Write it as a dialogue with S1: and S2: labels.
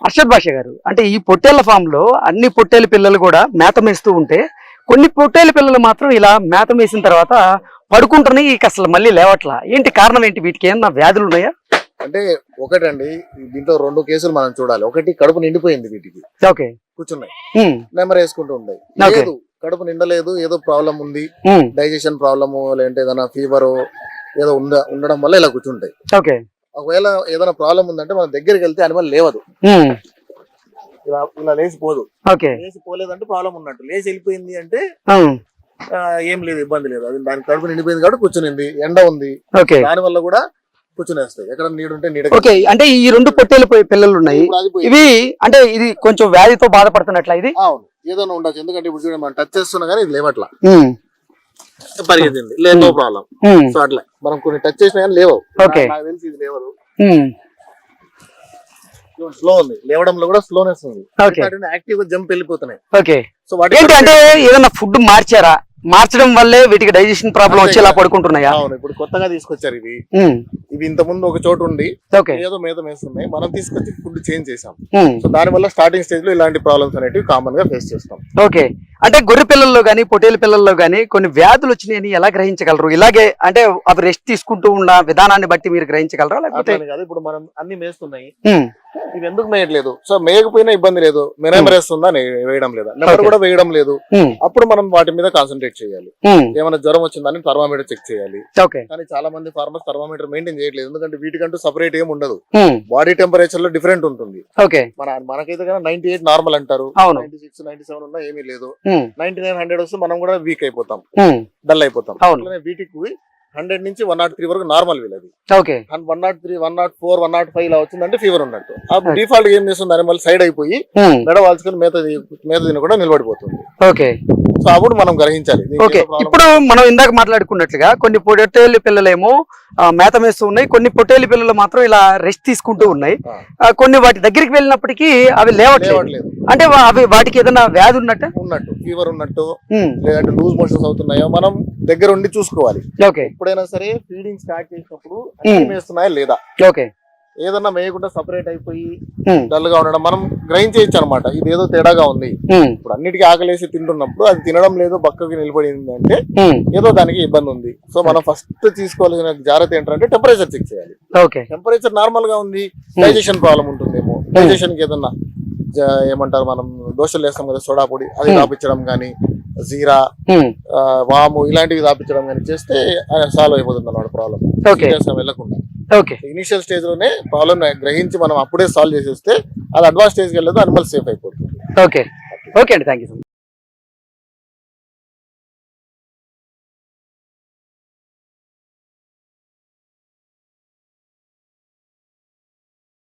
S1: అర్షద్ భాష గారు అంటే ఈ పొట్టేళ్ళ ఫామ్లో అన్ని పొట్టేలు పిల్లలు కూడా మేత మేస్తూ ఉంటే కొన్ని పొట్టేలు పిల్లలు మాత్రం ఇలా మేత మేసిన తర్వాత పడుకుంటున్నాయి ఇక అసలు మళ్ళీ లేవట్లా? ఏంటి కారణం ఏంటి? వీటికి ఏమన్నా వ్యాధులు ఉన్నాయా?
S2: అంటే ఒకటండి దీంట్లో రెండు కేసులు మనం చూడాలి. ఒకటి కడుపు నిండిపోయింది వీటికి.
S1: ఓకే.
S2: కూర్చున్నాయి. నెంబర్ వేసుకుంటూ
S1: Okay.
S2: లేదు కడుపు నిండలేదు ఏదో ప్రాబ్లం ఉంది. డైజెషన్ ప్రాబ్లము లేదంటే ఏదైనా ఫీవర్ ఏదో ఉండ ఉండడం వల్ల ఇలా కూర్చుంటాయి.
S1: ఓకే.
S2: ఒకవేళ ఏదైనా ప్రాబ్లం ఉందంటే మన దగ్గరికి వెళ్తే అనిమల్ లేవదు.
S1: ఉమ్,
S2: ఇలా ఇలా లేచిపోదు
S1: ఓకే
S2: లేచి పోలేదంటే ప్రాబ్లం ఉన్నట్టు. లేచి వెళ్ళిపోయింది అంటే ఆ, ఏం లేదు ఇబ్బంది లేదు. అది దాని కడుపు నిండిపోయింది కాబట్టి కూర్చునింది. ఎండ ఉంది.
S1: ఓకే
S2: దాని వల్ల కూడా కూర్చునేస్తాయి. ఎక్కడ నీడుంటే నీడ
S1: ఓకే అంటే ఈ రెండు పొట్టేలు పిల్లలు ఉన్నాయి. ఇవి అంటే ఇది కొంచెం వ్యాధితో బాధపడుతున్నట్లా ఇది?
S2: అవును. ఏదైనా ఉండొచ్చు. ఎందుకంటే ఇప్పుడు చూడండి మనం టచ్ చేస్తున్నా కానీ ఇది లేవట్లా.
S1: ఉమ్,
S2: పరిగెత్తింది. లేదు నో ప్రాబ్లం సో అట్లా. మనం కొన్ని టచ్ చేసినా కానీ లేవు. నాకు తెలిసి ఇది లేవదు. స్లో ఉంది. లేవడంలో కూడా స్లోనెస్ ఉంది. యాక్టివ్గా జంప్ వెళ్ళిపోతున్నాయి.
S1: ఓకే
S2: సో వాటి
S1: ఏంటి అంటే ఏదైనా ఫుడ్ మార్చారా? మార్చడం వల్లే వీటికి డైజెషన్ ప్రాబ్లం
S2: అంతే
S1: వచ్చి ఇలా
S2: కదా.
S1: పడుకుంటున్నాయా?
S2: అవును ఇప్పుడు కొత్తగా తీసుకొచ్చారు ఇవి.
S1: ఉమ్,
S2: ఇవి ఇంత ముందు ఒక చోటు ఉండి
S1: ఓకే
S2: ఏదో మేత వేస్తున్నాయి మనం తీసుకొచ్చి ఫుడ్ చేంజ్ చేసాం సో దాని వల్ల స్టార్టింగ్ స్టేజ్లో ఇలాంటి ప్రాబ్లమ్స్ అనేటివి కామన్గా ఫేస్ చేస్తాం.
S1: ఓకే అంటే గొర్రె పిల్లల్లో గానీ పొటేలు పిల్లల్లో గానీ కొన్ని వ్యాధులు వచ్చినాయని ఎలా గ్రహించగలరు? ఇలాగే అంటే అవి రెస్ట్ తీసుకుంటూ ఉన్న విధానాన్ని బట్టి మీరు గ్రహించగలరా? లేకపోతే
S2: ఇప్పుడు మనం అన్ని మేస్తున్నాయి. ఇవి ఎందుకు మేయట్లేదు? సో మేయకపోయినా ఇబ్బంది లేదు. మెనమర్ వేస్తుందా నే- వేయడం లేదా? నెంబర్. కూడా వేయడం లేదు.
S1: ఉమ్,
S2: అప్పుడు మనం వాటి మీద కాన్సన్ట్రేట్ చేయాలి.
S1: ఉమ్,
S2: ఏమైనా జ్వరం వచ్చిందని థర్మామీటర్ చెక్ చేయాలి. కానీ చాలా మంది ఫార్మర్స్ థర్మామీటర్ మెయింటైన్ చేయట్లేదు. ఎందుకంటే వీటికంటూ సపరేట్ ఏం ఉండదు. బాడీ టెంపరేచర్లో డిఫరెంట్ ఉంటుంది. మన మనకైతే నైన్టీ ఎయిట్ నార్మల్ అంటారు. నైన్టీ సిక్స్ నైన్టీ సెవెన్ ఉన్నా ఏమీ లేదు. నైన్టీ నైన్ హండ్రెడ్ వస్తే మనం కూడా వీక్ అయిపోతాం. డల్ అయిపోతాం. వీటికి హండ్రెడ్ నుంచి వన్ నాట్ త్రీ వరకు నార్మల్ వీళ్ళది
S1: okay.
S2: One nought three one nought four one nought five ఇలా వచ్చిందంటే ఫీవర్ ఉన్నట్టు. ఆ
S1: Okay.
S2: డిఫాల్ట్ ఏం చేస్తుంది అనిమల్? సైడ్ అయిపోయి
S1: ఉమ్,
S2: మెడ వాల్చుకొని మేత మేత తిని కూడా నిలబడిపోతుంది.
S1: ఓకే.
S2: సో అప్పుడు మనం గ్రహించాలి.
S1: ఓకే. ఇప్పుడు మనం ఇందాక మాట్లాడుకున్నట్లుగా కొన్ని పొట్టేలు పిల్లలేమో మేత మేస్తూ ఉన్నాయి. కొన్ని పొట్టేలు పిల్లలు మాత్రం ఇలా రెస్ట్ తీసుకుంటూ ఉన్నాయి. కొన్ని వాటి దగ్గరికి వెళ్ళినప్పటికీ అవి లేవట్లేదు. అంటే అవి వాటికి ఏదైనా వ్యాధి ఉన్నట్ట?
S2: ఉన్నట్టు. ఫీవర్ ఉన్నట్టు.
S1: ఉమ్,
S2: లేదంటే లూజ్ మోషన్స్ అవుతున్నాయో. మనం దగ్గర ఉండి చూసుకోవాలి. ఎప్పుడైనా సరే ఫీడింగ్ స్టార్ట్ చేసినప్పుడు. మేస్తున్నాయా లేదా? ఏదన్నా మేయకుండా సపరేట్ అయిపోయి డల్గా ఉండడం మనం గ్రహించేయచ్చు అనమాట ఇది ఏదో తేడాగా ఉంది. ఇప్పుడు అన్నిటికీ ఆకలేసి తింటున్నప్పుడు అది తినడం లేదు పక్కకి నిలబడింది అంటే ఏదో దానికి ఇబ్బంది ఉంది. సో మనం ఫస్ట్ తీసుకోవాల్సిన జాగ్రత్త ఏంటంటే టెంపరేచర్ చెక్ చేయాలి. టెంపరేచర్ నార్మల్గా ఉంది డైజెషన్ ప్రాబ్లం ఉంటుందేమో. డైజెషన్కి ఏదన్నా ఏమంటారు మనం దోశలు వేస్తాం కదా సోడా పొడి అది. రాపించడం కానీ జీరా వాము ఇలాంటివి రాపించడం కానీ చేస్తే సాల్వ్ అయిపోతుంది అన్నమాట ప్రాబ్లం
S1: ఓకే.
S2: వెళ్ళకుండా. ఇనిషియల్ స్టేజ్లోనే ప్రాబ్లం గ్రహించి మనం అప్పుడే సాల్వ్ చేసేస్తే అది అడ్వాన్స్ స్టేజ్కి వెళ్ళదు అనిమల్ సేఫ్ అయిపోతుంది.
S1: ఓకే. ఓకే అండి. Thank you